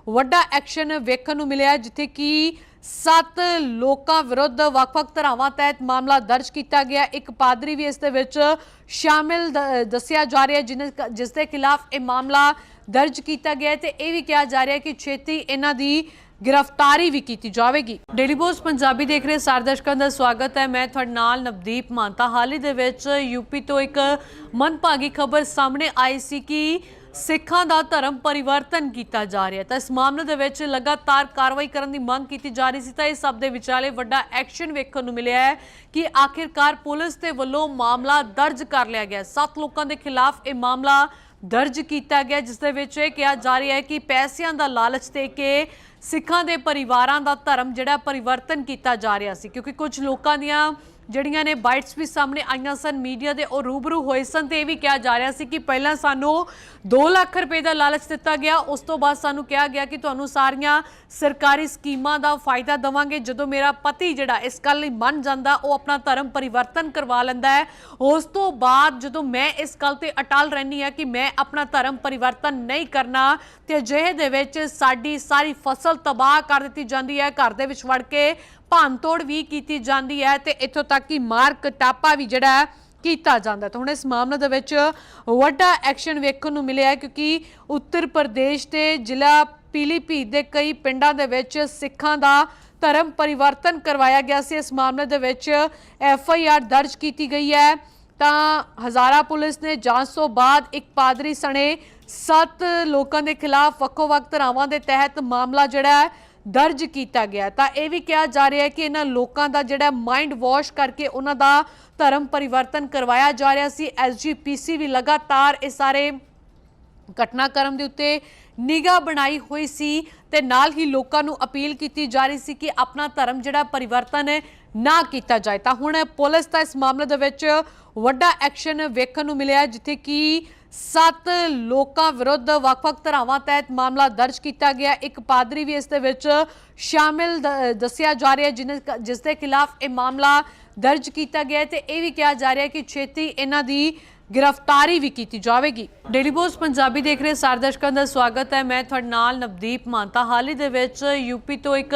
ਵੱਡਾ ਐਕਸ਼ਨ ਵੇਖਣ ਨੂੰ ਮਿਲਿਆ, ਜਿੱਥੇ ਕਿ ਸੱਤ ਲੋਕਾਂ ਵਿਰੁੱਧ ਵੱਖ-ਵੱਖ ਧਾਰਾਵਾਂ ਤਹਿਤ ਮਾਮਲਾ ਦਰਜ ਕੀਤਾ ਗਿਆ। ਇੱਕ ਪਾਦਰੀ ਵੀ ਇਸ ਦੇ ਵਿੱਚ ਸ਼ਾਮਿਲ ਦ- ਦੱਸਿਆ ਜਾ ਰਿਹਾ ਹੈ ਜਿਸ ਦੇ ਖਿਲਾਫ ਇਹ ਮਾਮਲਾ ਦਰਜ ਕੀਤਾ ਗਿਆ ਹੈ। ਤੇ ਇਹ ਵੀ ਕਿਹਾ ਜਾ ਰਿਹਾ ਕਿ ਛੇਤੀ ਇਹਨਾਂ ਦੀ ਗ੍ਰਿਫਤਾਰੀ ਵੀ ਕੀਤੀ ਜਾਵੇਗੀ। ਡੇਲੀ ਪੋਸਟ ਪੰਜਾਬੀ ਦੇਖ ਰਹੇ ਸਾਰੇ ਦਰਸ਼ਕਾਂ ਦਾ ਸਵਾਗਤ ਹੈ। ਮੈਂ ਤੁਹਾਡੇ ਨਾਲ ਨਵਦੀਪ ਮਾਨਤਾ। ਹਾਲ ਹੀ ਦੇ ਵਿੱਚ ਯੂਪੀ ਤੋਂ ਇੱਕ ਮਨਭਾਗੀ ਖਬਰ ਸਾਹਮਣੇ ਆਈ ਸੀ ਕਿ ਸਿੱਖਾਂ ਦਾ ਧਰਮ ਪਰਿਵਰਤਨ ਕੀਤਾ ਜਾ ਰਿਹਾ ਤਾਂ ਇਸ ਮਾਮਲੇ ਦੇ ਵਿੱਚ ਲਗਾਤਾਰ ਕਾਰਵਾਈ ਕਰਨ ਦੀ ਮੰਗ ਕੀਤੀ ਜਾ ਰਹੀ ਸੀ ਤਾਂ ਇਸ ਸਭ ਦੇ ਵਿਚਾਲੇ ਵੱਡਾ ਐਕਸ਼ਨ ਵੇਖਣ ਨੂੰ ਮਿਲਿਆ ਹੈ ਕਿ ਆਖਿਰਕਾਰ ਪੁਲਿਸ ਦੇ ਵੱਲੋਂ ਮਾਮਲਾ ਦਰਜ ਕਰ ਲਿਆ ਗਿਆ ਸੱਤ ਲੋਕਾਂ ਦੇ ਖਿਲਾਫ ਇਹ ਮਾਮਲਾ ਦਰਜ ਕੀਤਾ ਗਿਆ ਜਿਸ ਦੇ ਵਿੱਚ ਇਹ ਕਿਹਾ ਜਾ ਰਿਹਾ ਹੈ ਕਿ ਪੈਸਿਆਂ ਦਾ ਲਾਲਚ ਦੇ ਕੇ ਸਿੱਖਾਂ ਦੇ ਪਰਿਵਾਰਾਂ ਦਾ ਧਰਮ ਜਿਹੜਾ ਪਰਿਵਰਤਨ ਕੀਤਾ ਜਾ ਰਿਹਾ ਸੀ, ਕਿਉਂਕਿ ਕੁਝ ਲੋਕਾਂ ਦੀਆਂ ਜਿਹੜੀਆਂ ਨੇ ਬਾਈਟਸ ਵੀ ਸਾਹਮਣੇ ਆਈਆਂ ਸਨ, ਮੀਡੀਆ ਦੇ ਉਹ ਰੂਬਰੂ ਹੋਏ ਸਨ ਤੇ ਇਹ ਵੀ ਕਿਹਾ ਜਾ ਰਿਹਾ ਸੀ ਕਿ ਪਹਿਲਾਂ ਸਾਨੂੰ 2 ਲੱਖ ਰੁਪਏ ਦਾ ਲਾਲਚ ਦਿੱਤਾ ਗਿਆ, ਉਸ ਤੋਂ ਬਾਅਦ ਸਾਨੂੰ ਕਿਹਾ ਗਿਆ ਕਿ ਤੁਹਾਨੂੰ ਸਾਰੀਆਂ ਸਰਕਾਰੀ ਸਕੀਮਾਂ ਦਾ ਫਾਇਦਾ ਦਵਾਂਗੇ। ਜਦੋਂ ਮੇਰਾ ਪਤੀ ਜਿਹੜਾ ਇਸ ਗੱਲ ਲਈ ਮੰਨ ਜਾਂਦਾ, ਉਹ ਆਪਣਾ ਧਰਮ ਪਰਿਵਰਤਨ ਕਰਵਾ ਲੈਂਦਾ ਹੈ। ਉਸ ਤੋਂ ਬਾਅਦ ਜਦੋਂ ਮੈਂ ਇਸ ਗੱਲ ਤੇ ਅਟਲ ਰਹਿਣੀ ਹੈ ਕਿ ਮੈਂ ਆਪਣਾ ਧਰਮ ਪਰਿਵਰਤਨ ਨਹੀਂ ਕਰਨਾ, ਤੇ ਅਜਿਹੇ ਦੇ ਵਿੱਚ ਸਾਡੀ ਸਾਰੀ ਫਸਲ ਤਬਾਹ ਕਰ ਦਿੱਤੀ ਜਾਂਦੀ ਹੈ। ਘਰ ਦੇ ਵਿੱਚ ਵੜ ਕੇ ਭੰਨਤੋੜ ਵੀ ਕੀਤੀ ਜਾਂਦੀ ਹੈ ਤੇ ਇੱਥੋਂ ਤੱਕ ਕਿ ਮਾਰ ਕਟਾਪਾ ਵੀ ਜਿਹੜਾ ਕੀਤਾ ਜਾਂਦਾ ਤਾਂ ਹੁਣ ਇਸ ਮਾਮਲੇ ਦੇ ਵਿੱਚ ਵੱਡਾ ਐਕਸ਼ਨ ਵੇਖਣ ਨੂੰ ਮਿਲਿਆ ਕਿਉਂਕਿ ਉੱਤਰ ਪ੍ਰਦੇਸ਼ ਦੇ ਜ਼ਿਲ੍ਹਾ ਪੀਲੀਭੀਤ ਦੇ ਕਈ ਪਿੰਡਾਂ ਦੇ ਵਿੱਚ ਸਿੱਖਾਂ ਦਾ ਧਰਮ ਪਰਿਵਰਤਨ ਕਰਵਾਇਆ ਗਿਆ ਸੀ। ਇਸ ਮਾਮਲੇ ਦੇ ਵਿੱਚ ਐਫ ਆਈ ਆਰ ਦਰਜ ਕੀਤੀ ਗਈ ਹੈ। ਤਾਂ ਹਜ਼ਾਰਾ ਪੁਲਿਸ ਨੇ ਜਾਂਚ ਤੋਂ ਬਾਅਦ ਇੱਕ ਪਾਦਰੀ ਸਣੇ ਸੱਤ ਲੋਕਾਂ ਦੇ ਖਿਲਾਫ ਵੱਖੋ-ਵੱਖ ਧਰਾਵਾਂ ਦੇ ਤਹਿਤ ਮਾਮਲਾ ਜਿਹੜਾ ਹੈ ਦਰਜ ਕੀਤਾ ਗਿਆ ਤਾਂ ਇਹ ਵੀ ਕਿਹਾ ਜਾ ਰਿਹਾ ਹੈ ਕਿ ਇਹਨਾਂ ਲੋਕਾਂ ਦਾ ਜਿਹੜਾ ਮਾਈਂਡ ਵਾਸ਼ ਕਰਕੇ ਉਹਨਾਂ ਦਾ ਧਰਮ ਪਰਿਵਰਤਨ ਕਰਵਾਇਆ ਜਾ ਰਿਹਾ ਸੀ। ਐਸਜੀਪੀਸੀ ਵੀ ਲਗਾਤਾਰ ਇਹ ਸਾਰੇ ਘਟਨਾਕ੍ਰਮ ਦੇ ਉੱਤੇ ਨਿਗਾਹ ਬਣਾਈ ਹੋਈ ਸੀ ਤੇ ਨਾਲ ਹੀ ਲੋਕਾਂ ਨੂੰ ਅਪੀਲ ਕੀਤੀ ਜਾ ਰਹੀ ਸੀ ਕਿ ਆਪਣਾ ਧਰਮ ਜਿਹੜਾ ਪਰਿਵਰਤਨ ਨਾ ਕੀਤਾ ਜਾਏ। ਤਾਂ ਹੁਣ ਪੁਲਿਸ ਦਾ ਇਸ ਮਾਮਲੇ ਦੇ ਵਿੱਚ ਵੱਡਾ ਐਕਸ਼ਨ ਵੇਖਣ ਨੂੰ ਮਿਲਿਆ ਜਿੱਥੇ ਕਿ ਸੱਤ ਲੋਕਾਂ ਵਿਰੁੱਧ ਵੱਖ-ਵੱਖ ਧਾਰਾਵਾਂ ਤਹਿਤ ਮਾਮਲਾ ਦਰਜ ਕੀਤਾ ਗਿਆ। ਇੱਕ ਪਾਦਰੀ ਵੀ ਇਸ ਦੇ ਵਿੱਚ ਸ਼ਾਮਿਲ ਦ- ਦੱਸਿਆ ਜਾ ਰਿਹਾ ਹੈ ਜਿਸ ਦੇ ਖਿਲਾਫ ਇਹ ਮਾਮਲਾ ਦਰਜ ਕੀਤਾ ਗਿਆ ਹੈ ਤੇ ਇਹ ਵੀ ਕਿਹਾ ਜਾ ਰਿਹਾ ਕਿ ਛੇਤੀ ਇਹਨਾਂ ਦੀ ਗ੍ਰਿਫਤਾਰੀ ਵੀ ਕੀਤੀ ਜਾਵੇਗੀ। ਡੇਲੀ ਪੋਸਟ ਪੰਜਾਬੀ ਦੇਖ ਰਹੇ ਸਾਰੇ ਦਰਸ਼ਕਾਂ ਦਾ ਸਵਾਗਤ ਹੈ। ਮੈਂ ਤੁਹਾਡੇ ਨਾਲ ਨਵਦੀਪ ਮਾਨਤਾ। ਹਾਲ ਹੀ ਦੇ ਵਿੱਚ ਯੂਪੀ ਤੋਂ ਇੱਕ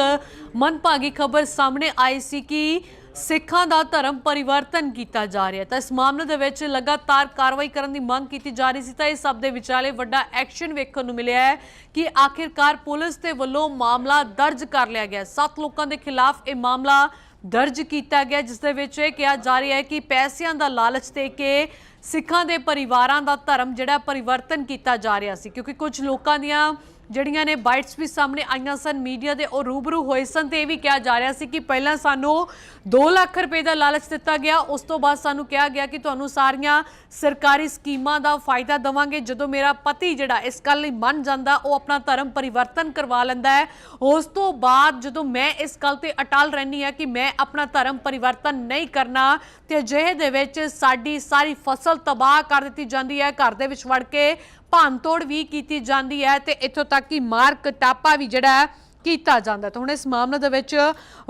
ਮਨਭਾਗੀ ਖਬਰ ਸਾਹਮਣੇ ਆਈ ਸੀ ਕਿ ਸਿੱਖਾਂ ਦਾ ਧਰਮ ਪਰਿਵਰਤਨ ਕੀਤਾ ਜਾ ਰਿਹਾ ਤਾਂ ਇਸ ਮਾਮਲੇ ਦੇ ਵਿੱਚ ਲਗਾਤਾਰ ਕਾਰਵਾਈ ਕਰਨ ਦੀ ਮੰਗ ਕੀਤੀ ਜਾ ਰਹੀ ਸੀ ਤਾਂ ਇਸ ਸਭ ਦੇ ਵਿਚਾਲੇ ਵੱਡਾ ਐਕਸ਼ਨ ਵੇਖਣ ਨੂੰ ਮਿਲਿਆ ਹੈ ਕਿ ਆਖਿਰਕਾਰ ਪੁਲਿਸ ਦੇ ਵੱਲੋਂ ਮਾਮਲਾ ਦਰਜ ਕਰ ਲਿਆ ਗਿਆ ਸੱਤ ਲੋਕਾਂ ਦੇ ਖਿਲਾਫ ਇਹ ਮਾਮਲਾ ਦਰਜ ਕੀਤਾ ਗਿਆ ਜਿਸ ਦੇ ਵਿੱਚ ਇਹ ਕਿਹਾ ਜਾ ਰਿਹਾ ਹੈ ਕਿ ਪੈਸਿਆਂ ਦਾ ਲਾਲਚ ਦੇ ਕੇ ਸਿੱਖਾਂ ਦੇ ਪਰਿਵਾਰਾਂ ਦਾ ਧਰਮ ਜਿਹੜਾ ਪਰਿਵਰਤਨ ਕੀਤਾ ਜਾ ਰਿਹਾ ਸੀ। ਕਿਉਂਕਿ ਕੁਝ ਲੋਕਾਂ ਦੀਆਂ ਜਿਹੜੀਆਂ ਨੇ ਬਾਈਟਸ ਵੀ ਸਾਹਮਣੇ ਆਈਆਂ ਸਨ, ਮੀਡੀਆ ਦੇ ਉਹ ਰੂਬਰੂ ਹੋਏ ਸਨ ਤੇ ਇਹ ਵੀ ਕਿਹਾ ਜਾ ਰਿਹਾ ਸੀ ਕਿ ਪਹਿਲਾਂ ਸਾਨੂੰ 2 ਲੱਖ ਰੁਪਏ ਦਾ ਲਾਲਚ ਦਿੱਤਾ ਗਿਆ, ਉਸ ਤੋਂ ਬਾਅਦ ਸਾਨੂੰ ਕਿਹਾ ਗਿਆ ਕਿ ਤੁਹਾਨੂੰ ਸਾਰੀਆਂ ਸਰਕਾਰੀ ਸਕੀਮਾਂ ਦਾ ਫਾਇਦਾ ਦਵਾਂਗੇ। ਜਦੋਂ ਮੇਰਾ ਪਤੀ ਜਿਹੜਾ ਇਸ ਗੱਲ ਲਈ ਮੰਨ ਜਾਂਦਾ, ਉਹ ਆਪਣਾ ਧਰਮ ਪਰਿਵਰਤਨ ਕਰਵਾ ਲੈਂਦਾ ਹੈ। ਉਸ ਤੋਂ ਬਾਅਦ ਜਦੋਂ ਮੈਂ ਇਸ ਗੱਲ ਤੇ ਅਟਲ ਰਹਿੰਦੀ ਹਾਂ ਕਿ ਮੈਂ ਆਪਣਾ ਧਰਮ ਪਰਿਵਰਤਨ ਨਹੀਂ ਕਰਨਾ, ਤੇ ਅਜਿਹੇ ਦੇ ਵਿੱਚ ਸਾਡੀ ਸਾਰੀ ਫਸਲ ਤਬਾਹ ਕਰ ਦਿੱਤੀ ਜਾਂਦੀ ਹੈ। ਘਰ ਦੇ ਵਿੱਚ ਵੜ ਕੇ ਭੰਨਤੋੜ ਵੀ ਕੀਤੀ ਜਾਂਦੀ ਹੈ ਤੇ ਇੱਥੋਂ ਤੱਕ ਕਿ ਮਾਰ ਕਟਾਪਾ ਵੀ ਜਿਹੜਾ ਹੈ ਕੀਤਾ ਜਾਂਦਾ ਤਾਂ ਹੁਣ ਇਸ ਮਾਮਲੇ ਦੇ ਵਿੱਚ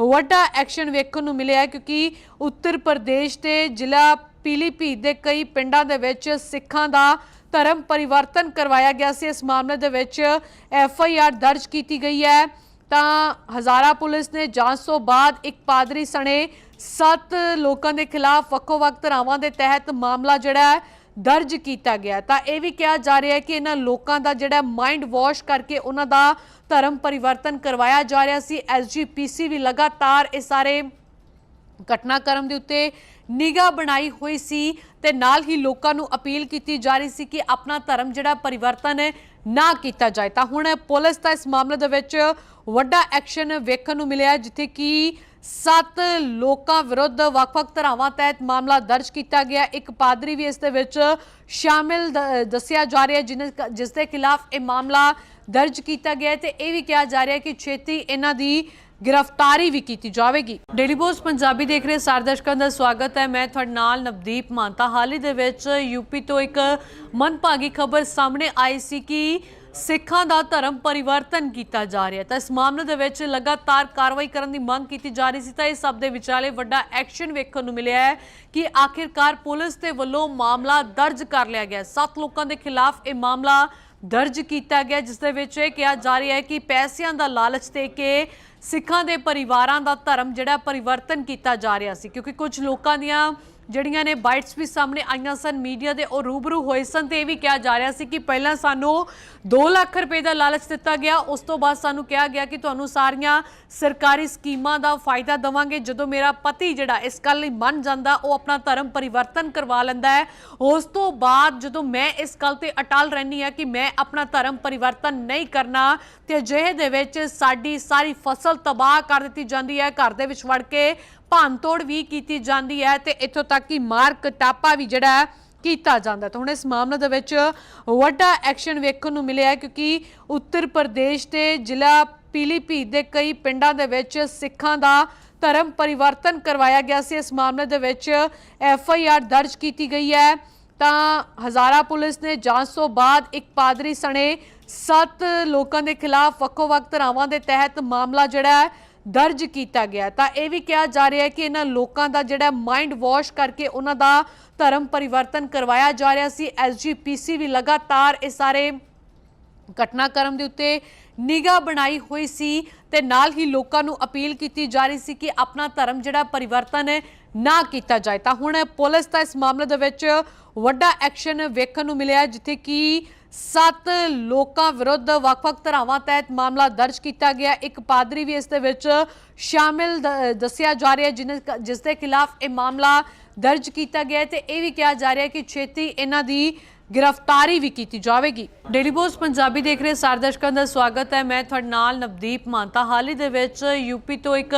ਵੱਡਾ ਐਕਸ਼ਨ ਵੇਖਣ ਨੂੰ ਮਿਲਿਆ ਕਿਉਂਕਿ ਉੱਤਰ ਪ੍ਰਦੇਸ਼ ਦੇ ਜ਼ਿਲ੍ਹਾ ਪੀਲੀਭੀਤ ਦੇ ਕਈ ਪਿੰਡਾਂ ਦੇ ਵਿੱਚ ਸਿੱਖਾਂ ਦਾ ਧਰਮ ਪਰਿਵਰਤਨ ਕਰਵਾਇਆ ਗਿਆ ਸੀ। ਇਸ ਮਾਮਲੇ ਦੇ ਵਿੱਚ ਐਫ ਆਈ ਆਰ ਦਰਜ ਕੀਤੀ ਗਈ ਹੈ। ਤਾਂ ਹਜ਼ਾਰਾ ਪੁਲਿਸ ਨੇ ਜਾਂਚ ਤੋਂ ਬਾਅਦ ਇੱਕ ਪਾਦਰੀ ਸਣੇ ਸੱਤ ਲੋਕਾਂ ਦੇ ਖਿਲਾਫ ਵੱਖੋ-ਵੱਖ ਧਰਾਵਾਂ ਦੇ ਤਹਿਤ ਮਾਮਲਾ ਜਿਹੜਾ ਹੈ ਦਰਜ ਕੀਤਾ ਗਿਆ। ਤਾਂ ਇਹ ਵੀ ਕਿਹਾ ਜਾ ਰਿਹਾ ਹੈ ਕਿ ਇਹਨਾਂ ਲੋਕਾਂ ਦਾ ਜਿਹੜਾ ਮਾਈਂਡ ਵਾਸ਼ ਕਰਕੇ ਉਹਨਾਂ ਦਾ ਧਰਮ ਪਰਿਵਰਤਨ ਕਰਵਾਇਆ ਜਾ ਰਿਹਾ ਸੀ। ਐਸਜੀਪੀਸੀ ਵੀ ਲਗਾਤਾਰ ਇਹ ਸਾਰੇ ਘਟਨਾਕ੍ਰਮ ਦੇ ਉੱਤੇ ਨਿਗਾਹ ਬਣਾਈ ਹੋਈ ਸੀ ਤੇ ਨਾਲ ਹੀ ਲੋਕਾਂ ਨੂੰ ਅਪੀਲ ਕੀਤੀ ਜਾ ਰਹੀ ਸੀ ਕਿ ਆਪਣਾ ਧਰਮ ਜਿਹੜਾ ਪਰਿਵਰਤਨ ਨਾ ਕੀਤਾ ਜਾਏ। ਤਾਂ ਹੁਣ ਪੁਲਿਸ ਦਾ ਇਸ ਮਾਮਲੇ ਦੇ ਵਿੱਚ ਵੱਡਾ ਐਕਸ਼ਨ ਵੇਖਣ ਨੂੰ ਮਿਲਿਆ ਜਿੱਥੇ ਕਿ ਸੱਤ ਲੋਕਾਂ ਵਿਰੁੱਧ ਵੱਖ-ਵੱਖ ਧਾਰਾਵਾਂ ਤਹਿਤ ਮਾਮਲਾ ਦਰਜ ਕੀਤਾ ਗਿਆ। ਇੱਕ ਪਾਦਰੀ ਵੀ ਇਸ ਦੇ ਵਿੱਚ ਸ਼ਾਮਿਲ ਦ- ਦੱਸਿਆ ਜਾ ਰਿਹਾ ਹੈ ਜਿਸ ਦੇ ਖਿਲਾਫ ਇਹ ਮਾਮਲਾ ਦਰਜ ਕੀਤਾ ਗਿਆ ਹੈ ਤੇ ਇਹ ਵੀ ਕਿਹਾ ਜਾ ਰਿਹਾ ਹੈ ਕਿ ਛੇਤੀ ਇਹਨਾਂ ਦੀ ਗ੍ਰਿਫਤਾਰੀ ਵੀ ਕੀਤੀ ਜਾਵੇਗੀ। ਡੇਲੀ ਪੋਸਟ ਪੰਜਾਬੀ ਦੇਖ ਰਹੇ ਸਾਰੇ ਦਰਸ਼ਕਾਂ ਦਾ ਸਵਾਗਤ ਹੈ। ਮੈਂ ਤੁਹਾਡੇ ਨਾਲ ਨਵਦੀਪ ਮਾਨਤਾ। ਹਾਲ ਹੀ ਦੇ ਵਿੱਚ ਯੂਪੀ ਤੋਂ ਇੱਕ ਮਨਭਾਗੀ ਖਬਰ ਸਾਹਮਣੇ ਆਈ ਸੀ ਕਿ ਸਿੱਖਾਂ ਦਾ ਧਰਮ ਪਰਿਵਰਤਨ ਕੀਤਾ ਜਾ ਰਿਹਾ ਤਾਂ ਇਸ ਮਾਮਲੇ ਦੇ ਵਿੱਚ ਲਗਾਤਾਰ ਕਾਰਵਾਈ ਕਰਨ ਦੀ ਮੰਗ ਕੀਤੀ ਜਾ ਰਹੀ ਸੀ ਤਾਂ ਇਸ ਸਭ ਦੇ ਵਿਚਾਲੇ ਵੱਡਾ ਐਕਸ਼ਨ ਵੇਖਣ ਨੂੰ ਮਿਲਿਆ ਹੈ ਕਿ ਆਖਿਰਕਾਰ ਪੁਲਿਸ ਦੇ ਵੱਲੋਂ ਮਾਮਲਾ ਦਰਜ ਕਰ ਲਿਆ ਗਿਆ ਸੱਤ ਲੋਕਾਂ ਦੇ ਖਿਲਾਫ ਇਹ ਮਾਮਲਾ ਦਰਜ ਕੀਤਾ ਗਿਆ ਜਿਸ ਦੇ ਵਿੱਚ ਇਹ ਕਿਹਾ ਜਾ ਰਿਹਾ ਹੈ ਕਿ ਪੈਸਿਆਂ ਦਾ ਲਾਲਚ ਦੇ ਕੇ ਸਿੱਖਾਂ ਦੇ ਪਰਿਵਾਰਾਂ ਦਾ ਧਰਮ ਜਿਹੜਾ ਪਰਿਵਰਤਨ ਕੀਤਾ ਜਾ ਰਿਹਾ ਸੀ। ਕਿਉਂਕਿ ਕੁਝ ਲੋਕਾਂ ਦੀਆਂ ਜਿਹੜੀਆਂ ਨੇ ਬਾਈਟਸ ਵੀ ਸਾਹਮਣੇ ਆਈਆਂ ਸਨ, ਮੀਡੀਆ ਦੇ ਉਹ ਰੂਬਰੂ ਹੋਏ ਸਨ ਤੇ ਇਹ ਵੀ ਕਿਹਾ ਜਾ ਰਿਹਾ ਸੀ ਕਿ ਪਹਿਲਾਂ ਸਾਨੂੰ 2 ਲੱਖ ਰੁਪਏ ਦਾ ਲਾਲਚ ਦਿੱਤਾ ਗਿਆ, ਉਸ ਤੋਂ ਬਾਅਦ ਸਾਨੂੰ ਕਿਹਾ ਗਿਆ ਕਿ ਤੁਹਾਨੂੰ ਸਾਰੀਆਂ ਸਰਕਾਰੀ ਸਕੀਮਾਂ ਦਾ ਫਾਇਦਾ ਦਵਾਂਗੇ। ਜਦੋਂ ਮੇਰਾ ਪਤੀ ਜਿਹੜਾ ਇਸ ਗੱਲ ਲਈ ਮੰਨ ਜਾਂਦਾ, ਉਹ ਆਪਣਾ ਧਰਮ ਪਰਿਵਰਤਨ ਕਰਵਾ ਲੈਂਦਾ ਹੈ। ਉਸ ਤੋਂ ਬਾਅਦ ਜਦੋਂ ਮੈਂ ਇਸ ਗੱਲ ਤੇ ਅਟਲ ਰਹਿੰਦੀ ਹਾਂ ਕਿ ਮੈਂ ਆਪਣਾ ਧਰਮ ਪਰਿਵਰਤਨ ਨਹੀਂ ਕਰਨਾ, ਤੇ ਅਜਿਹੇ ਦੇ ਵਿੱਚ ਸਾਡੀ ਸਾਰੀ ਫਸਲ ਤਬਾਹ ਕਰ ਦਿੱਤੀ ਜਾਂਦੀ ਹੈ। ਘਰ ਦੇ ਵਿੱਚ ਵੜ ਕੇ ਭੰਨਤੋੜ ਵੀ ਕੀਤੀ ਜਾਂਦੀ ਹੈ ਤੇ ਇੱਥੋਂ ਤੱਕ ਕਿ ਮਾਰ ਕਟਾਪਾ ਵੀ ਜਿਹੜਾ ਹੈ ਕੀਤਾ ਜਾਂਦਾ ਤਾਂ ਹੁਣ ਇਸ ਮਾਮਲੇ ਦੇ ਵਿੱਚ ਵੱਡਾ ਐਕਸ਼ਨ ਵੇਖਣ ਨੂੰ ਮਿਲਿਆ ਕਿਉਂਕਿ ਉੱਤਰ ਪ੍ਰਦੇਸ਼ ਦੇ ਜ਼ਿਲ੍ਹਾ ਪੀਲੀਭੀਤ ਦੇ ਕਈ ਪਿੰਡਾਂ ਦੇ ਵਿੱਚ ਸਿੱਖਾਂ ਦਾ ਧਰਮ ਪਰਿਵਰਤਨ ਕਰਵਾਇਆ ਗਿਆ ਸੀ। ਇਸ ਮਾਮਲੇ ਦੇ ਵਿੱਚ ਐਫ ਆਈ ਆਰ ਦਰਜ ਕੀਤੀ ਗਈ ਹੈ। ਤਾਂ ਹਜ਼ਾਰਾ ਪੁਲਿਸ ਨੇ ਜਾਂਚ ਤੋਂ ਬਾਅਦ ਇੱਕ ਪਾਦਰੀ ਸਣੇ ਸੱਤ ਲੋਕਾਂ ਦੇ ਖਿਲਾਫ ਵੱਖੋ-ਵੱਖ ਧਰਾਵਾਂ ਦੇ ਤਹਿਤ ਮਾਮਲਾ ਜਿਹੜਾ ਹੈ ਦਰਜ ਕੀਤਾ ਗਿਆ ਤਾਂ ਇਹ ਵੀ ਕਿਹਾ ਜਾ ਰਿਹਾ ਹੈ ਕਿ ਇਹਨਾਂ ਲੋਕਾਂ ਦਾ ਜਿਹੜਾ ਮਾਈਂਡ ਵਾਸ਼ ਕਰਕੇ ਉਹਨਾਂ ਦਾ ਧਰਮ ਪਰਿਵਰਤਨ ਕਰਵਾਇਆ ਜਾ ਰਿਹਾ ਸੀ। ਐਸਜੀਪੀਸੀ ਵੀ ਲਗਾਤਾਰ ਇਹ ਸਾਰੇ ਘਟਨਾਕ੍ਰਮ ਦੇ ਉੱਤੇ ਨਿਗਾਹ ਬਣਾਈ ਹੋਈ ਸੀ ਤੇ ਨਾਲ ਹੀ ਲੋਕਾਂ ਨੂੰ ਅਪੀਲ ਕੀਤੀ ਜਾ ਰਹੀ ਸੀ ਕਿ ਆਪਣਾ ਧਰਮ ਜਿਹੜਾ ਪਰਿਵਰਤਨ ਨਾ ਕੀਤਾ ਜਾਏ। ਤਾਂ ਹੁਣ ਪੁਲਿਸ ਤਾਂ ਇਸ ਮਾਮਲੇ ਦੇ ਵਿੱਚ ਵੱਡਾ ਐਕਸ਼ਨ ਵੇਖਣ ਨੂੰ ਮਿਲਿਆ ਜਿੱਥੇ ਕਿ ਸੱਤ ਲੋਕਾਂ ਵਿਰੁੱਧ ਵੱਖ-ਵੱਖ ਧਾਰਾਵਾਂ ਤਹਿਤ ਮਾਮਲਾ ਦਰਜ ਕੀਤਾ ਗਿਆ ਇੱਕ ਪਾਦਰੀ ਵੀ ਇਸ ਦੇ ਵਿੱਚ ਸ਼ਾਮਿਲ ਦ- ਦੱਸਿਆ ਜਾ ਰਿਹਾ ਹੈ ਜਿਸ ਦੇ ਖਿਲਾਫ ਇਹ ਮਾਮਲਾ ਦਰਜ ਕੀਤਾ ਗਿਆ ਹੈ ਤੇ ਇਹ ਵੀ ਕਿਹਾ ਜਾ ਰਿਹਾ ਕਿ ਛੇਤੀ ਇਹਨਾਂ ਦੀ ਗ੍ਰਿਫਤਾਰੀ ਵੀ ਕੀਤੀ ਜਾਵੇਗੀ। ਡੇਲੀ ਪੋਸਟ ਪੰਜਾਬੀ ਦੇਖ ਰਹੇ ਸਾਰੇ ਦਰਸ਼ਕਾਂ ਦਾ ਸਵਾਗਤ ਹੈ। ਮੈਂ ਤੁਹਾਡੇ ਨਾਲ ਨਵਦੀਪ ਮਾਨਤਾ। ਹਾਲ ਹੀ ਦੇ ਵਿੱਚ ਯੂਪੀ ਤੋਂ ਇੱਕ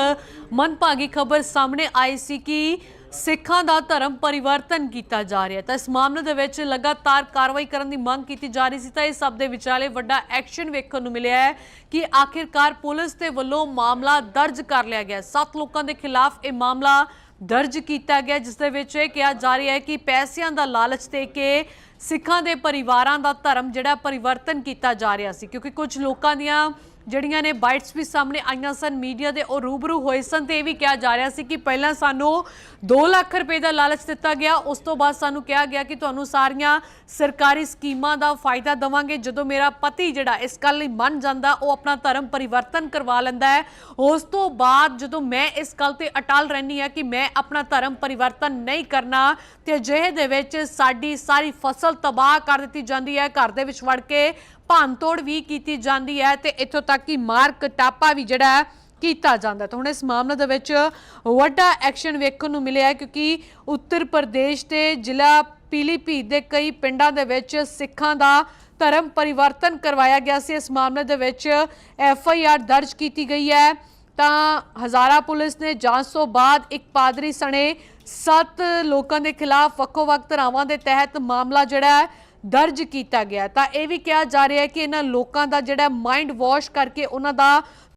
ਮਨਭਾਗੀ ਖਬਰ ਸਾਹਮਣੇ ਆਈ ਸੀ ਕਿ ਸਿੱਖਾਂ ਦਾ ਧਰਮ ਪਰਿਵਰਤਨ ਕੀਤਾ ਜਾ ਰਿਹਾ ਤਾਂ ਇਸ ਮਾਮਲੇ ਦੇ ਵਿੱਚ ਲਗਾਤਾਰ ਕਾਰਵਾਈ ਕਰਨ ਦੀ ਮੰਗ ਕੀਤੀ ਜਾ ਰਹੀ ਸੀ ਤਾਂ ਇਸ ਸਭ ਦੇ ਵਿਚਾਲੇ ਵੱਡਾ ਐਕਸ਼ਨ ਵੇਖਣ ਨੂੰ ਮਿਲਿਆ ਹੈ ਕਿ ਆਖਿਰਕਾਰ ਪੁਲਿਸ ਦੇ ਵੱਲੋਂ ਮਾਮਲਾ ਦਰਜ ਕਰ ਲਿਆ ਗਿਆ ਸੱਤ ਲੋਕਾਂ ਦੇ ਖਿਲਾਫ ਇਹ ਮਾਮਲਾ ਦਰਜ ਕੀਤਾ ਗਿਆ ਜਿਸ ਦੇ ਵਿੱਚ ਇਹ ਕਿਹਾ ਜਾ ਰਿਹਾ ਹੈ ਕਿ ਪੈਸਿਆਂ ਦਾ ਲਾਲਚ ਦੇ ਕੇ ਸਿੱਖਾਂ ਦੇ ਪਰਿਵਾਰਾਂ ਦਾ ਧਰਮ ਜਿਹੜਾ ਪਰਿਵਰਤਨ ਕੀਤਾ ਜਾ ਰਿਹਾ ਸੀ। ਕਿਉਂਕਿ ਕੁਝ ਲੋਕਾਂ ਦੀਆਂ ਜਿਹੜੀਆਂ ਨੇ ਬਾਈਟਸ ਵੀ ਸਾਹਮਣੇ ਆਈਆਂ ਸਨ, ਮੀਡੀਆ ਦੇ ਉਹ ਰੂਬਰੂ ਹੋਏ ਸਨ ਤੇ ਇਹ ਵੀ ਕਿਹਾ ਜਾ ਰਿਹਾ ਸੀ ਕਿ ਪਹਿਲਾਂ ਸਾਨੂੰ 2 ਲੱਖ ਰੁਪਏ ਦਾ ਲਾਲਚ ਦਿੱਤਾ ਗਿਆ, ਉਸ ਤੋਂ ਬਾਅਦ ਸਾਨੂੰ ਕਿਹਾ ਗਿਆ ਕਿ ਤੁਹਾਨੂੰ ਸਾਰੀਆਂ ਸਰਕਾਰੀ ਸਕੀਮਾਂ ਦਾ ਫਾਇਦਾ ਦਵਾਂਗੇ। ਜਦੋਂ ਮੇਰਾ ਪਤੀ ਜਿਹੜਾ ਇਸ ਗੱਲ ਲਈ ਮੰਨ ਜਾਂਦਾ, ਉਹ ਆਪਣਾ ਧਰਮ ਪਰਿਵਰਤਨ ਕਰਵਾ ਲੈਂਦਾ ਹੈ। ਉਸ ਤੋਂ ਬਾਅਦ ਜਦੋਂ ਮੈਂ ਇਸ ਗੱਲ ਤੇ ਅਟਲ ਰਹਿੰਦੀ ਹਾਂ ਕਿ ਮੈਂ ਆਪਣਾ ਧਰਮ ਪਰਿਵਰਤਨ ਨਹੀਂ ਕਰਨਾ, ਤੇ ਅਜਿਹੇ ਦੇ ਵਿੱਚ ਸਾਡੀ ਸਾਰੀ ਫਸਲ ਤਬਾਹ ਕਰ ਦਿੱਤੀ ਜਾਂਦੀ ਹੈ। ਘਰ ਦੇ ਵਿੱਚ ਵੜ ਕੇ ਭੰਨਤੋੜ ਵੀ ਕੀਤੀ ਜਾਂਦੀ ਹੈ ਤੇ ਇੱਥੋਂ ਤੱਕ ਕਿ ਮਾਰ ਕਟਾਪਾ ਵੀ ਜਿਹੜਾ ਹੈ ਕੀਤਾ ਜਾਂਦਾ ਤਾਂ ਹੁਣ ਇਸ ਮਾਮਲੇ ਦੇ ਵਿੱਚ ਵੱਡਾ ਐਕਸ਼ਨ ਵੇਖਣ ਨੂੰ ਮਿਲਿਆ ਕਿਉਂਕਿ ਉੱਤਰ ਪ੍ਰਦੇਸ਼ ਦੇ ਜ਼ਿਲ੍ਹਾ ਪੀਲੀਭੀਤ ਦੇ ਕਈ ਪਿੰਡਾਂ ਦੇ ਵਿੱਚ ਸਿੱਖਾਂ ਦਾ ਧਰਮ ਪਰਿਵਰਤਨ ਕਰਵਾਇਆ ਗਿਆ ਸੀ। ਇਸ ਮਾਮਲੇ ਦੇ ਵਿੱਚ ਐਫ ਆਈ ਆਰ ਦਰਜ ਕੀਤੀ ਗਈ ਹੈ। ਤਾਂ ਹਜ਼ਾਰਾ ਪੁਲਿਸ ਨੇ ਜਾਂਚ ਤੋਂ ਬਾਅਦ ਇੱਕ ਪਾਦਰੀ ਸਣੇ ਸੱਤ ਲੋਕਾਂ ਦੇ ਖਿਲਾਫ ਵੱਖੋ-ਵੱਖ ਧਰਾਵਾਂ ਦੇ ਤਹਿਤ ਮਾਮਲਾ ਜਿਹੜਾ ਹੈ ਦਰਜ ਕੀਤਾ ਗਿਆ ਤਾਂ ਇਹ ਵੀ ਕਿਹਾ ਜਾ ਰਿਹਾ ਹੈ ਕਿ ਇਹਨਾਂ ਲੋਕਾਂ ਦਾ ਜਿਹੜਾ ਮਾਈਂਡ ਵਾਸ਼ ਕਰਕੇ ਉਹਨਾਂ ਦਾ